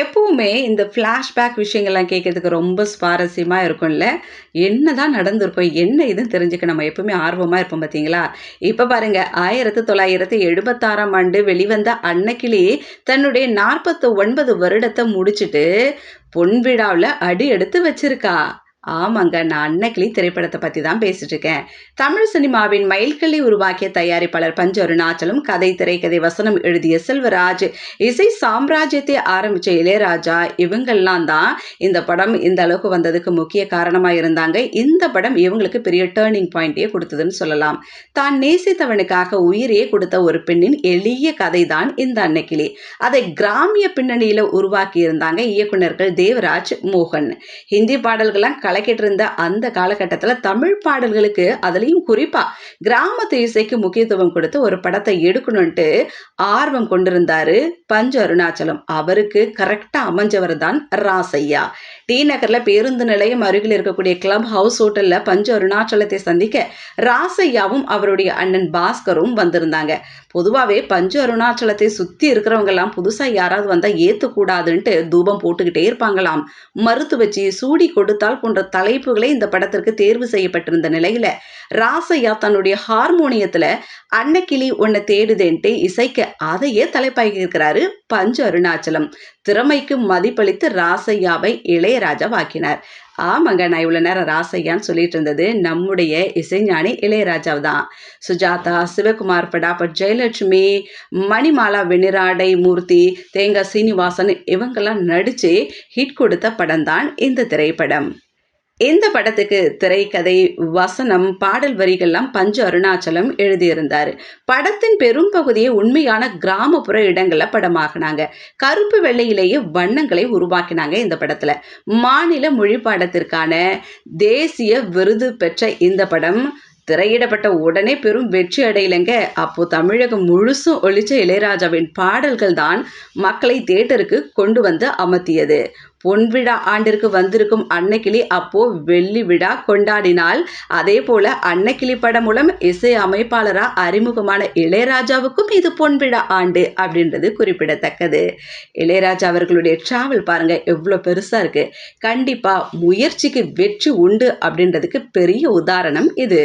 எப்பவுமே இந்த ஃப்ளாஷ்பேக் விஷயங்கள்லாம் கேட்கறதுக்கு ரொம்ப சுவாரஸ்யமாக இருக்கும்ல? என்ன தான் நடந்திருக்கும் என்ன இதுன்னு தெரிஞ்சுக்க நம்ம எப்பவுமே ஆர்வமாக இருப்போம் பார்த்தீங்களா இப்போ பாருங்க ஆயிரத்தி தொள்ளாயிரத்தி எழுபத்தாறாம் ஆண்டு வெளிவந்த அன்னைக்கிளி தன்னுடைய நாற்பத்தி ஒன்பது வருடத்தை முடிச்சுட்டு பொன் விழாவில் அடி எடுத்து வச்சிருக்கா. ஆமாங்க நான் அன்னக்கிளி திரைப்படத்தை பற்றி தான் பேசிட்டு இருக்கேன். தமிழ் சினிமாவின் மயில்கிளி உருவாக்கிய தயாரிப்பாளர் பஞ்ச அருணாச்சலம் கதை திரைக்கதை வசனம் எழுதிய செல்வராஜ் இசை சாம்ராஜ்யத்தை ஆரம்பித்த இளையராஜா இவங்கெல்லாம் தான் இந்த படம் இந்த அளவுக்கு வந்ததுக்கு முக்கிய காரணமாக இருந்தாங்க. இந்த படம் இவங்களுக்கு பெரிய டேர்னிங் பாயிண்ட்டே கொடுத்ததுன்னு சொல்லலாம். தான் நேசித்தவனுக்காக உயிரையே கொடுத்த ஒரு பெண்ணின் எளிய கதை தான் இந்த அன்னக்கிளி. அதை கிராமிய பின்னணியில் உருவாக்கி இருந்தாங்க இயக்குனர்கள் தேவராஜ் மோகன். ஹிந்தி பாடல்கள்லாம் கலக்கிட்டு இருந்த அந்த காலகட்டத்தில் தமிழ் பாடல்களுக்கு அதுலேயும் குறிப்பாக கிராமத்து இசைக்கு முக்கியத்துவம் கொடுத்து ஒரு படத்தை எடுக்கணும்ட்டு ஆர்வம் கொண்டிருந்தாரு பஞ்ச அருணாச்சலம். அவருக்கு கரெக்டாக அமைஞ்சவர் தான் ராசையா டி நகரில் பேருந்து நிலையம் அருகில் இருக்கக்கூடிய கிளப் ஹவுஸ் ஹோட்டலில் பஞ்ச அருணாச்சலத்தை சந்திக்க ராசையாவும் அவருடைய அண்ணன் பாஸ்கரும் வந்திருந்தாங்க. பொதுவாகவே பஞ்ச அருணாச்சலத்தை சுற்றி இருக்கிறவங்கெல்லாம் புதுசாக யாராவது வந்தால் ஏற்றுக்கூடாதுன்ட்டு தூபம் போட்டுக்கிட்டே இருப்பாங்களாம். மறுத்து வச்சு சூடி கொடுத்தால் போன்ற தலைப்புகளை இந்த படத்திற்கு தேர்வு செய்யப்பட்டிருந்த நிலையில் ராசையா தன்னுடைய ஹார்மோனியத்தில் அன்னக்கிளி உன்னை தேடுதேன்ட்டு இசைக்க அதையே தலைப்பாகியிருக்கிறாரு இருக்கிறாரு அருணாச்சலம். திறமைக்கு மதிப்பளித்து ராசையாவை இளையராஜா வாக்கினார் ஆமாங்க நான் இவ்வளோ நேரம் ராசையான்னு சொல்லிட்டு இருந்தது நம்முடைய இசைஞானி இளையராஜாவ் தான் சுஜாதா சிவகுமார் படாபட் ஜெயலட்சுமி மணிமாலா வெண்ணிராடை மூர்த்தி தேங்காய் சீனிவாசன் இவங்கெல்லாம் நடித்து ஹிட் கொடுத்த படம் தான் இந்த திரைப்படம். இந்த படத்துக்கு திரைக்கதை வசனம் பாடல் வரிகள்லாம் பஞ்சு அருணாச்சலம் எழுதியிருந்தார். படத்தின் பெரும் பகுதியை உண்மையான கிராமப்புற இடங்களில் படமாகினாங்க கருப்பு வெள்ளையிலேயே வண்ணங்களை உருவாக்கினாங்க இந்த படத்தில். மாநில மொழி பாடத்திற்கான தேசிய விருது பெற்ற இந்த படம் திரையிடப்பட்ட உடனே பெரும் வெற்றி அடையலைங்க. அப்போ தமிழகம் முழுசும் ஒழிச்ச இளையராஜாவின் பாடல்கள் தான் மக்களை தேட்டருக்கு கொண்டு வந்து அமர்த்தியது. பொன்விழா ஆண்டிற்கு வந்திருக்கும் அன்னக்கிளி அப்போ வெள்ளி விழா கொண்டாடினால் அதே போல அன்னக்கிளி படம் மூலம் இசை அமைப்பாளரா அறிமுகமான இளையராஜாவுக்கும் இது பொன்விழா ஆண்டு அப்படின்றது குறிப்பிடத்தக்கது. இளையராஜா அவர்களுடைய டிராவல் பாருங்க எவ்வளோ பெருசா இருக்கு. கண்டிப்பா முயற்சிக்கு வெற்றி உண்டு அப்படின்றதுக்கு பெரிய உதாரணம் இது.